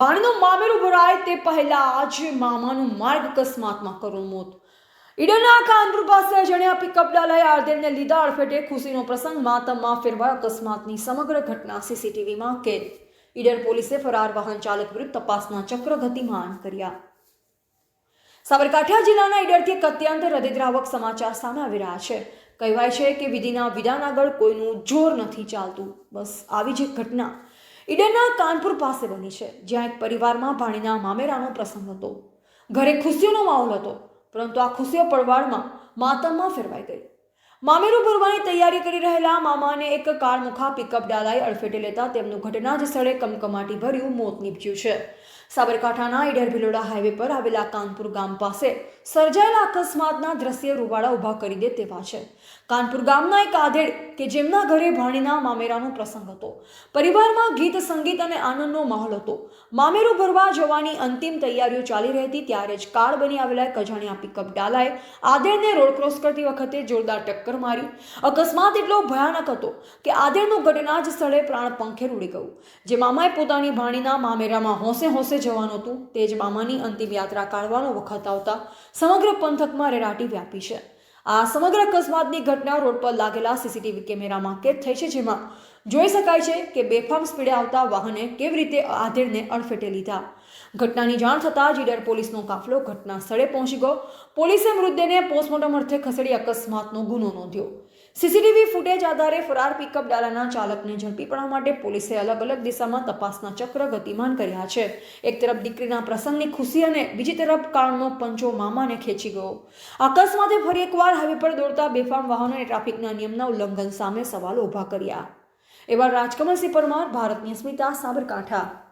પાણીનું મામેરું ભરાય તે પહેલા આજે મામાનું માર્ગ અકસ્માતમાં કરું મોત. ઈડરના કાનપુર પાસે અજાણ્યા પિકઅપ ડાલાએ આરદેવને લીધા અડફેટે ખુશીનો પ્રસંગ, માતમમાં ફેરવાય અકસ્માતની સમગ્ર ઘટના સીસીટીવીમાં કેદ. ઈડર પોલીસે ફરાર વાહન ચાલક વિરુદ્ધ તપાસના ચક્ર ગતિમાન કર્યા. સાબરકાંઠા જિલ્લાના ઈડરથી એક અત્યંત હૃદયદ્રાવક સમાચાર સામે આવી રહ્યા છે. કહેવાય છે કે વિધિના વિધાન આગળ કોઈનું જોર નથી ચાલતું. બસ આવી જ ઘટના. ઈડરના કાનપુર પાસે બની છે, જ્યાં એક પરિવારમાં ભાણીના મામેરાનો પ્રસંગ હતો. ઘરે ખુશીઓનો માહોલ હતો, પરંતુ આ ખુશીઓ પડવાળમાં માતમમાં ફેરવાઈ ગઈ. મામેરું ભરવાની તૈયારી કરી રહેલા મામાને એક કાળમુખા પિકઅપ ડાલાએ અડફેટે લેતા તેમનું ઘટના જ સ્થળે કમકમાટી ભર્યું મોત નીપજ્યું છે. સાબરકાંઠાના ઈડર ભિલોડા હાઈવે પર આવેલા કાનપુર ગામ પાસે સર્જાયેલા અકસ્માતના દ્રશ્ય રૂવાડા ઊભા કરી દે તેવા છે. કાનપુર ગામના એક આધેડ કે જેમના ઘરે ભાણીના મામેરાનો પ્રસંગ હતો. પરિવારમાં ગીત, સંગીત અને આનંદનો માહોલ હતો. મામેરું ભરવા જવાની અંતિમ તૈયારીઓ ચાલી રહી હતી ત્યારે જ કાર બની આવેલા એક અજાણ્યા પિકઅપ ડાલાએ આધેડને રોડ ક્રોસ કરતી વખતે જોરદાર ટક્કર મારી અકસ્માત એટલો ભયાનક હતો કે આદેરનું ઘટના જ સ્થળે પ્રાણ પંખેર ઉડી ગયું. જે મામાએ પોતાની ભાણીના મામેરામાં હોંશે હોંશે જવાનું હતું, તે જ મામાની અંતિમ યાત્રા કાઢવાનો વખત આવતા સમગ્ર પંથકમાં રેરાટી વ્યાપી છે. આ સમગ્ર અકસ્માતની ઘટના રોડ પર લાગેલા સીસીટીવી કેમેરામાં કેદ થઈ છે, જેમાં જોઈ શકાય છે કે બેફામ સ્પીડે આવતા વાહને કેવી રીતે આધેડને અડફેટે લીધા. ઘટનાની જાણ થતાં જીડર પોલીસનો કાફલો ઘટના સ્થળે પહોંચી ગયો. પોલીસે મૃતદેહને પોસ્ટમોર્ટમ અર્થે ખસેડી અકસ્માતનો ગુનો નોંધ્યો. સીસીટીવી ફૂટેજ આધારે ફરાર પિકઅપ ડાલાના ચાલકને ઝડપી પાડવા માટે પોલીસે અલગ અલગ દિશામાં તપાસના ચક્ર ગતિમાન કર્યા છે. એક તરફ દીકરીના પ્રસંગની ખુશી અને બીજી તરફ કાળનો પંચો મામાને ખેંચી ગયો. અકસ્માતે ફરી એકવાર હાઈવે પર દોડતા બેફામ વાહનોએ ટ્રાફિકના નિયમના ઉલ્લંઘન સામે સવાલો ઊભા કર્યા. એવા રાજકમલસિંહ પરમાર ભારતની અસ્મિતા સાબરકાંઠા.